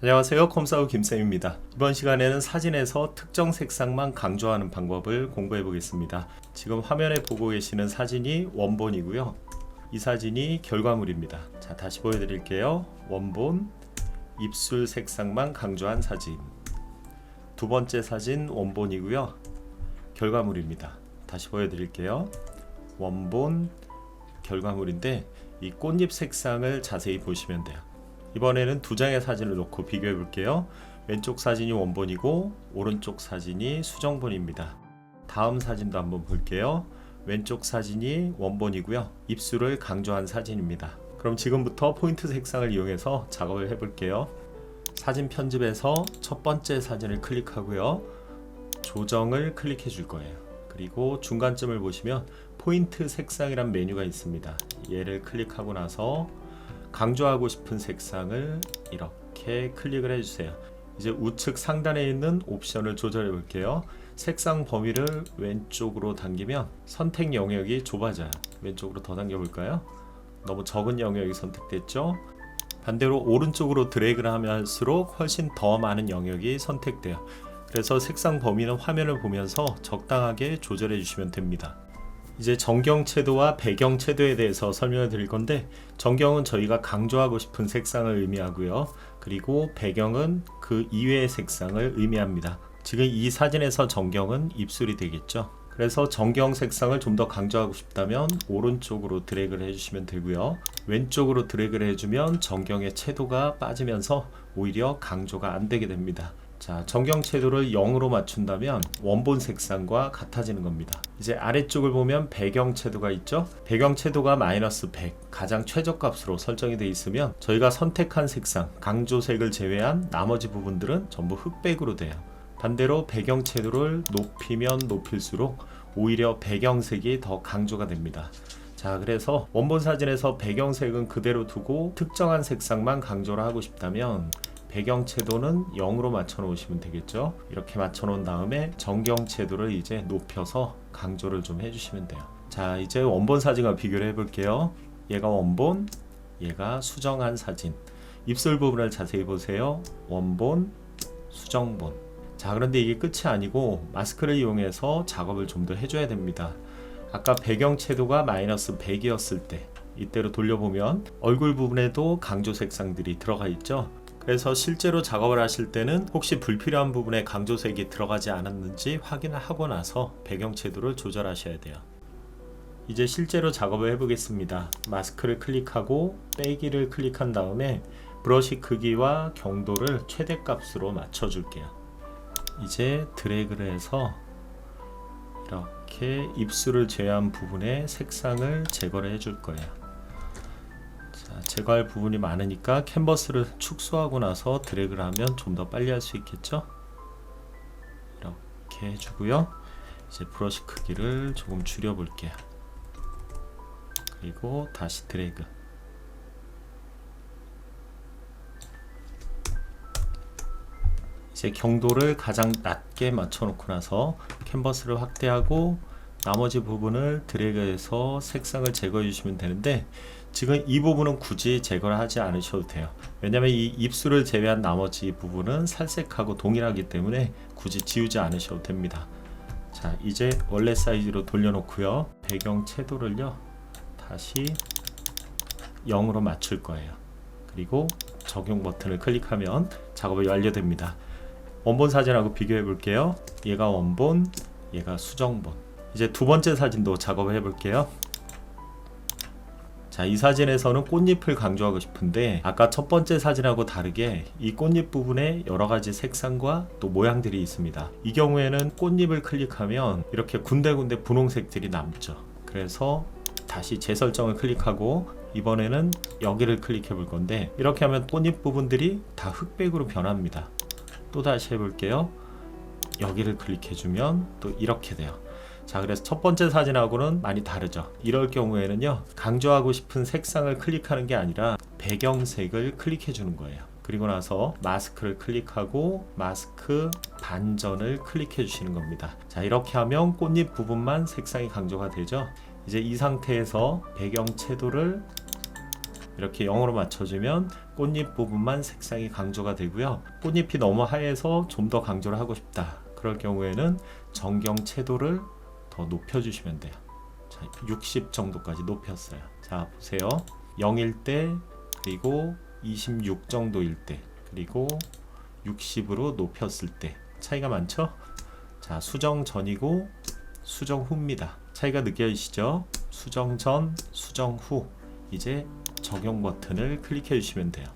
안녕하세요. 컴사우 김쌤입니다. 이번 시간에는 사진에서 특정 색상만 강조하는 방법을 공부해 보겠습니다. 지금 화면에 보고 계시는 사진이 원본이고요. 이 사진이 결과물입니다. 자 다시 보여드릴게요. 원본 입술 색상만 강조한 사진. 두 번째 사진 원본이고요. 결과물입니다. 다시 보여드릴게요. 원본 결과물인데 이 꽃잎 색상을 자세히 보시면 돼요 이번에는 두 장의 사진을 놓고 비교해 볼게요. 왼쪽 사진이 원본이고 오른쪽 사진이 수정본입니다. 다음 사진도 한번 볼게요. 왼쪽 사진이 원본이고요. 입술을 강조한 사진입니다. 그럼 지금부터 포인트 색상을 이용해서 작업을 해 볼게요. 사진 편집에서 첫 번째 사진을 클릭하고요. 조정을 클릭해 줄 거예요. 그리고 중간쯤을 보시면 포인트 색상이란 메뉴가 있습니다. 얘를 클릭하고 나서 강조하고 싶은 색상을 이렇게 클릭을 해주세요. 이제 우측 상단에 있는 옵션을 조절해 볼게요. 색상 범위를 왼쪽으로 당기면 선택 영역이 좁아져요. 왼쪽으로 더 당겨 볼까요? 너무 적은 영역이 선택됐죠? 반대로 오른쪽으로 드래그를 하면 할수록 훨씬 더 많은 영역이 선택돼요. 그래서 색상 범위는 화면을 보면서 적당하게 조절해 주시면 됩니다. 이제 정경 채도와 배경 채도에 대해서 설명을 드릴 건데 정경은 저희가 강조하고 싶은 색상을 의미하고요. 그리고 배경은 그 이외의 색상을 의미합니다. 지금 이 사진에서 정경은 입술이 되겠죠. 그래서 정경 색상을 좀 더 강조하고 싶다면 오른쪽으로 드래그를 해주시면 되고요. 왼쪽으로 드래그를 해주면 정경의 채도가 빠지면서 오히려 강조가 안 되게 됩니다. 자, 정경 채도를 0으로 맞춘다면 원본 색상과 같아지는 겁니다. 이제 아래쪽을 보면 배경 채도가 있죠? 배경 채도가 마이너스 100, 가장 최저값으로 설정이 되어 있으면 저희가 선택한 색상, 강조색을 제외한 나머지 부분들은 전부 흑백으로 돼요. 반대로 배경 채도를 높이면 높일수록 오히려 배경색이 더 강조가 됩니다. 자, 그래서 원본 사진에서 배경색은 그대로 두고 특정한 색상만 강조를 하고 싶다면 배경 채도는 0으로 맞춰 놓으시면 되겠죠. 이렇게 맞춰 놓은 다음에 정경 채도를 이제 높여서 강조를 좀 해주시면 돼요. 자, 이제 원본 사진과 비교를 해 볼게요. 얘가 원본, 얘가 수정한 사진. 입술 부분을 자세히 보세요. 원본, 수정본. 자, 그런데 이게 끝이 아니고 마스크를 이용해서 작업을 좀 더 해줘야 됩니다. 아까 배경 채도가 마이너스 100이었을 때 이때로 돌려보면 얼굴 부분에도 강조 색상들이 들어가 있죠. 그래서 실제로 작업을 하실 때는 혹시 불필요한 부분에 강조색이 들어가지 않았는지 확인을 하고 나서 배경 채도를 조절하셔야 돼요. 이제 실제로 작업을 해보겠습니다. 마스크를 클릭하고 빼기를 클릭한 다음에 브러쉬 크기와 경도를 최대값으로 맞춰줄게요. 이제 드래그를 해서 이렇게 입술을 제외한 부분에 색상을 제거를 해줄 거예요. 자, 제거할 부분이 많으니까 캔버스를 축소하고 나서 드래그를 하면 좀 더 빨리 할 수 있겠죠? 이렇게 해주고요. 이제 브러쉬 크기를 조금 줄여 볼게요. 그리고 다시 드래그. 이제 경도를 가장 낮게 맞춰 놓고 나서 캔버스를 확대하고 나머지 부분을 드래그해서 색상을 제거해 주시면 되는데 지금 이 부분은 굳이 제거를 하지 않으셔도 돼요. 왜냐면 이 입술을 제외한 나머지 부분은 살색하고 동일하기 때문에 굳이 지우지 않으셔도 됩니다. 자 이제 원래 사이즈로 돌려놓고요. 배경 채도를요 다시 0으로 맞출 거예요. 그리고 적용 버튼을 클릭하면 작업이 완료됩니다. 원본 사진하고 비교해 볼게요. 얘가 원본 얘가 수정본. 이제 두 번째 사진도 작업을 해 볼게요. 자, 이 사진에서는 꽃잎을 강조하고 싶은데 아까 첫 번째 사진하고 다르게 이 꽃잎 부분에 여러 가지 색상과 또 모양들이 있습니다. 이 경우에는 꽃잎을 클릭하면 이렇게 군데군데 분홍색들이 남죠. 그래서 다시 재설정을 클릭하고 이번에는 여기를 클릭해 볼 건데 이렇게 하면 꽃잎 부분들이 다 흑백으로 변합니다. 또 다시 해볼게요. 여기를 클릭해 주면 또 이렇게 돼요. 자 그래서 첫 번째 사진하고는 많이 다르죠 이럴 경우에는요 강조하고 싶은 색상을 클릭하는 게 아니라 배경색을 클릭해 주는 거예요 그리고 나서 마스크를 클릭하고 마스크 반전을 클릭해 주시는 겁니다 자 이렇게 하면 꽃잎 부분만 색상이 강조가 되죠 이제 이 상태에서 배경 채도를 이렇게 0으로 맞춰주면 꽃잎 부분만 색상이 강조가 되고요. 꽃잎이 너무 하얘서 좀 더 강조를 하고 싶다. 그럴 경우에는 전경 채도를 더 높여주시면 돼요. 자, 60 정도까지 높였어요. 자, 보세요. 0일 때, 그리고 26 정도일 때, 그리고 60으로 높였을 때 차이가 많죠? 자, 수정 전이고 수정 후입니다. 차이가 느껴지시죠? 수정 전, 수정 후. 이제 적용 버튼을 클릭해 주시면 돼요.